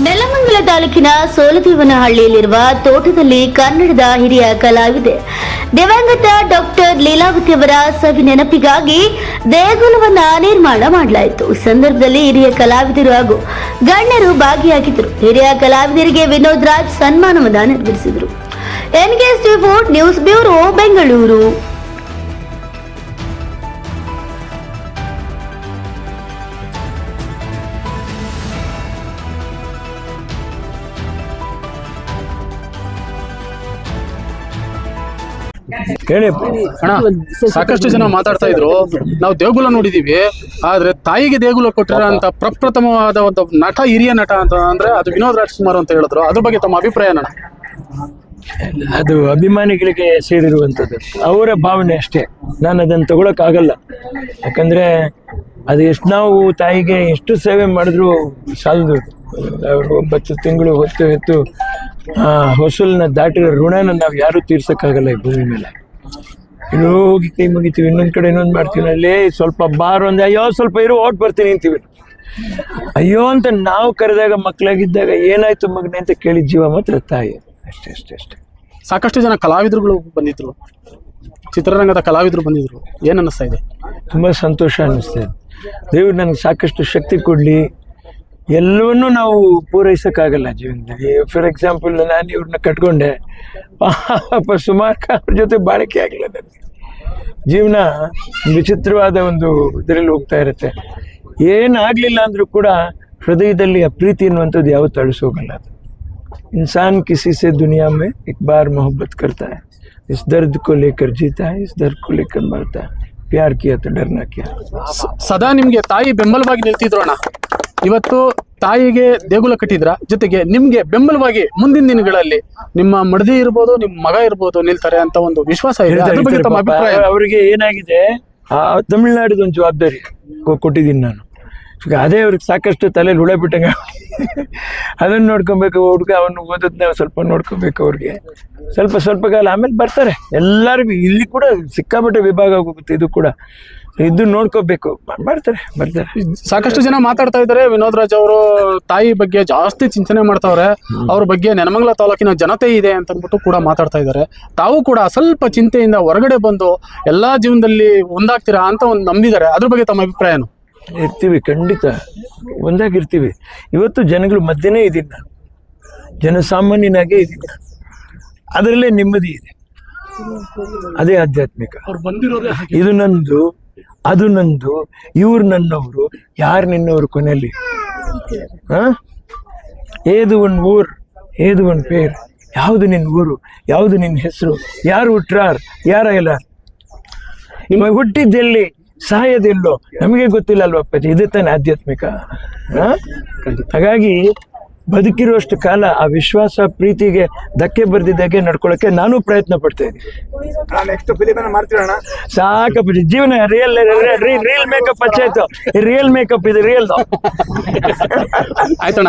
ನೆಲಮಂಗಲ ತಾಲೂಕಿನ ಸೋಲದೇವನಹಳ್ಳಿಯಲ್ಲಿರುವ ತೋಟದಲ್ಲಿ ಕನ್ನಡದ ಹಿರಿಯ ಕಲಾವಿದೆ. ದಿವಂಗತ ಡಾಕ್ಟರ್ ಲೀಲಾವತಿ ಅವರ ಸವಿ ನೆನಪಿಗಾಗಿ ದೇಗುಲವನ್ನ ನಿರ್ಮಾಣ ಮಾಡಲಾಯಿತು. ಸಂದರ್ಭದಲ್ಲಿ ಹಿರಿಯ ಕಲಾವಿದರು ಹಾಗೂ ಗಣ್ಯರು ಭಾಗಿಯಾಗಿದ್ದರು. ಹಿರಿಯ ಕಲಾವಿದರಿಗೆ ವಿನೋದ್ ರಾಜ್ ಸನ್ಮಾನವನ್ನ ನೆರವೇರಿಸಿದರು NKS fort news bureau, Bengaluru. ಹೇಳಿ ಅಣ್ಣ ಸಾಕಷ್ಟು ಜನ ಮಾತಾಡ್ತಾ ಇದ್ರು. ನಾವು ದೇಗುಲ ನೋಡಿದೀವಿ ಆದ್ರೆ ತಾಯಿಗೆ ದೇಗುಲ ಕೊಟ್ಟಿರೋ ಅಂತ ಪ್ರಪ್ರಥಮವಾದ ಒಂದು ನಟ ಹಿರಿಯ ನಟ ಅಂತ ಅಂದ್ರೆ ಅದು ವಿನೋದ್ ರಾಜ್ಕುಮಾರ್ ಅಂತ ಹೇಳಿದ್ರು. ಅದ್ರ ಬಗ್ಗೆ ತಮ್ಮ ಅಭಿಪ್ರಾಯ ಅಣ್ಣ ಅದು ಅಭಿಮಾನಿಗಳಿಗೆ ಸೇರಿರುವಂಥದ್ದು. ಅವರ ಭಾವನೆ ಅಷ್ಟೇ. ನಾನು ಅದನ್ನು ತಗೊಳಕ್ಕಾಗಲ್ಲ. ಯಾಕಂದ್ರೆ ಅದು ಎಷ್ಟು ನಾವು ತಾಯಿಗೆ ಎಷ್ಟು ಸೇವೆ ಮಾಡಿದ್ರು ಸಾಲದು. ಅವರು ಒಂಬತ್ತು ತಿಂಗಳು ಹೊತ್ತು ಹೊತ್ತು ಆ ಹೊಸಲನ್ನ ದಾಟಿರೋ ಋಣನ ನಾವು ಯಾರೂ ತೀರ್ಸೋಕ್ಕಾಗಲ್ಲ ಈ ಭೂಮಿ ಮೇಲೆ. ಇನ್ನು ಹೋಗಿ ಕೈ ಮುಗಿತೀವಿ ಇನ್ನೊಂದು ಕಡೆ ಇನ್ನೊಂದು ಮಾಡ್ತೀವಿ ಅಲ್ಲಿ ಸ್ವಲ್ಪ ಬಾರು ಒಂದು ಅಯ್ಯೋ ಸ್ವಲ್ಪ ಇರು ಓಟ್ ಬರ್ತೀನಿ ಅಂತೀವಿ. ಅಯ್ಯೋ ಅಂತ ನಾವು ಕರೆದಾಗ ಮಕ್ಕಳಾಗಿದ್ದಾಗ ಏನಾಯ್ತು ಮಗನೇ ಅಂತ ಕೇಳಿದ ಜೀವ ಮಾತ್ರ ತಾಯಿ. ಅಷ್ಟೇ ಅಷ್ಟೇ ಅಷ್ಟೇ. ಸಾಕಷ್ಟು ಜನ ಕಲಾವಿದರುಗಳು ಬಂದಿದ್ರು. ಚಿತ್ರರಂಗದ ಕಲಾವಿದರು ಬಂದಿದ್ರು. ಏನು ಅನ್ನಿಸ್ತಾ ಇದೆ? ತುಂಬ ಸಂತೋಷ ಅನ್ನಿಸ್ತದೆ ದೇವ್ರು ನನಗೆ ಸಾಕಷ್ಟು ಶಕ್ತಿ ಕೊಡಲಿ. ಎಲ್ಲವನ್ನೂ ನಾವು ಪೂರೈಸೋಕ್ಕಾಗಲ್ಲ ಜೀವನದಲ್ಲಿ. ಫಾರ್ ಎಕ್ಸಾಂಪಲ್ ನಾನು ಇವ್ರನ್ನ ಕಟ್ಕೊಂಡೆ. ಪಾಪ ಸುಮಾರು ಅವ್ರ ಜೊತೆ ಬಾಳಿಕೆ ಆಗಲಿಲ್ಲ ನನಗೆ. ಜೀವನ ವಿಚಿತ್ರವಾದ ಒಂದು ಇದರಲ್ಲಿ ಹೋಗ್ತಾ ಇರುತ್ತೆ. ಏನಾಗಲಿಲ್ಲ ಅಂದರೂ ಕೂಡ ಹೃದಯದಲ್ಲಿ ಆ ಪ್ರೀತಿ ಅನ್ನುವಂಥದ್ದು ಯಾವ ತಳಿಸೋಗಲ್ಲ ಅದು. ಇನ್ಸಾನ್ ಕಿಸಿ ಸೆ ದುನಿಯಾ ಮೇ ಇಕ್ ಬಾರ್ ಮೊಹಬ್ಬತ್ ಕರ್ತಾ ಇಸ್ ದರ್ದ್ ಕೋ ಲೇಕರ್ ಜೀತಾ ಇಸ್ ದರ್ದ್ ಕೋ ಲೇಕರ್ ಮರ್ತಾ ಪ್ಯಾರ್ ಕಿಯಾ ಡರ್ನಾ ಕಿಯ. ಸದಾ ನಿಮಗೆ ತಾಯಿ ಬೆಂಬಲವಾಗಿ ನಿಲ್ತಿದ್ರು ಅಣ್ಣ? ಇವತ್ತು ತಾಯಿಗೆ ದೇಗುಲ ಕಟ್ಟಿದ್ರ ಜೊತೆಗೆ ನಿಮ್ಗೆ ಬೆಂಬಲವಾಗಿ ಮುಂದಿನ ದಿನಗಳಲ್ಲಿ ನಿಮ್ಮ ಮಡದಿ ಇರ್ಬೋದು ನಿಮ್ ಮಗ ಇರ್ಬೋದು ನಿಲ್ತಾರೆ ಅಂತ ಒಂದು ವಿಶ್ವಾಸ ಇದೆ. ಅದ್ರ ಬಗ್ಗೆ ತಮ್ಮ ಅಭಿಪ್ರಾಯ? ಅವರಿಗೆ ಏನಾಗಿದೆ ಆ ತಮಿಳ್ನಾಡಿದ ಒಂದು ಜವಾಬ್ದಾರಿ ಕೊ- ಕೊಟ್ಟಿದ್ದೀನಿ ನಾನು. ಈಗ ಅದೇ ಅವ್ರಿಗೆ ಸಾಕಷ್ಟು ತಲೆಯಲ್ಲಿ ಹುಳ ಬಿಟ್ಟಂಗೆ ಅದನ್ನು ನೋಡ್ಕೊಬೇಕು ಹುಡುಗ ಅವನು ಓದೋದನ್ನ ಸ್ವಲ್ಪ ನೋಡ್ಕೊಬೇಕು ಅವ್ರಿಗೆ. ಸ್ವಲ್ಪ ಸ್ವಲ್ಪ ಕಾಲ ಆಮೇಲೆ ಬರ್ತಾರೆ. ಎಲ್ಲರಿಗೂ ಇಲ್ಲಿ ಕೂಡ ಸಿಕ್ಕಾಪಟ್ಟೆ ವಿಭಾಗ ಹೋಗುತ್ತೆ ಇದು ಕೂಡ. ಇದು ನೋಡ್ಕೋಬೇಕು. ಮಾಡ್ತಾರೆ ಬರ್ತಾರೆ ಸಾಕಷ್ಟು ಜನ ಮಾತಾಡ್ತಾ ಇದ್ದಾರೆ. ವಿನೋದ್ ರಾಜ್ ಅವರು ತಾಯಿ ಬಗ್ಗೆ ಜಾಸ್ತಿ ಚಿಂತನೆ ಮಾಡ್ತಾವ್ರೆ. ಅವ್ರ ಬಗ್ಗೆ ನೆನಮಂಗಲ ತಾಲೂಕಿನ ಜನತೆ ಇದೆ ಅಂತ ಅಂದ್ಬಿಟ್ಟು ಕೂಡ ಮಾತಾಡ್ತಾ ಇದ್ದಾರೆ. ತಾವು ಕೂಡ ಸ್ವಲ್ಪ ಚಿಂತೆಯಿಂದ ಹೊರಗಡೆ ಬಂದು ಎಲ್ಲಾ ಜೀವನದಲ್ಲಿ ಒಂದಾಗ್ತೀರಾ ಅಂತ ಒಂದು ನಂಬಿದ್ದಾರೆ. ಅದ್ರ ಬಗ್ಗೆ ತಮ್ಮ ಅಭಿಪ್ರಾಯ ಏನು? ಇರ್ತೀವಿ ಖಂಡಿತ. ಒಂದಾಗಿರ್ತೀವಿ ಇವತ್ತು ಜನಗಳ ಮಧ್ಯನೇ ಇದ್ದೀನಿ. ನಾನು ಜನಸಾಮಾನ್ಯನಾಗೇ ಇದ್ದೀನಿ. ಅದರಲ್ಲೇ ನೆಮ್ಮದಿ ಇದೆ. ಅದೇ ಆಧ್ಯಾತ್ಮಿಕ. ಇದು ನಂದು ಅದು ನಂದು ಇವ್ರು ನನ್ನವರು ಯಾರು ನಿನ್ನವರು ಕೊನೆಯಲ್ಲಿ? ಆ? ಏದು ಒಂದು ಊರ್ ಏದು ಒಂದು ಪೇರ್. ಯಾವುದು ನಿನ್ನ ಊರು ಯಾವುದು ನಿನ್ನ ಹೆಸರು ಯಾರು ಹುಟ್ರಾರ್ ಯಾರ ಇಲ್ಲ ನಿಮ್ಮ ಹುಟ್ಟಿದ್ದೆಲ್ಲಿ? ಸಾಯೋದೆಲ್ಲೋ. ನಮಗೆ ಗೊತ್ತಿಲ್ಲ ಅಲ್ವಾ ಅಪ್ಪಾಜಿ? ಇದು ತಾನೇ ಆಧ್ಯಾತ್ಮಿಕ. ಆ? ಹಾಗಾಗಿ ಬದುಕಿರುವಷ್ಟು ಕಾಲ ಆ ವಿಶ್ವಾಸ ಪ್ರೀತಿಗೆ ಧಕ್ಕೆ ಬರ್ದಿದ್ದಾಗೆ ನಡ್ಕೊಳ್ಳೋಕೆ ನಾನು ಪ್ರಯತ್ನ ಪಡ್ತೇನೆ ಇದ್ದೀನಿ. ಸಾಕಪ್ಪ ಜೀವನ ರಿಯಲ್ ರಿಯಲ್ ಮೇಕಪ್ ಹಚ್ಚಾಯ್ತು ರಿಯಲ್ ಮೇಕಪ್ ಇದು ರಿಯಲ್ ಆಯ್ತಣ್ಣ.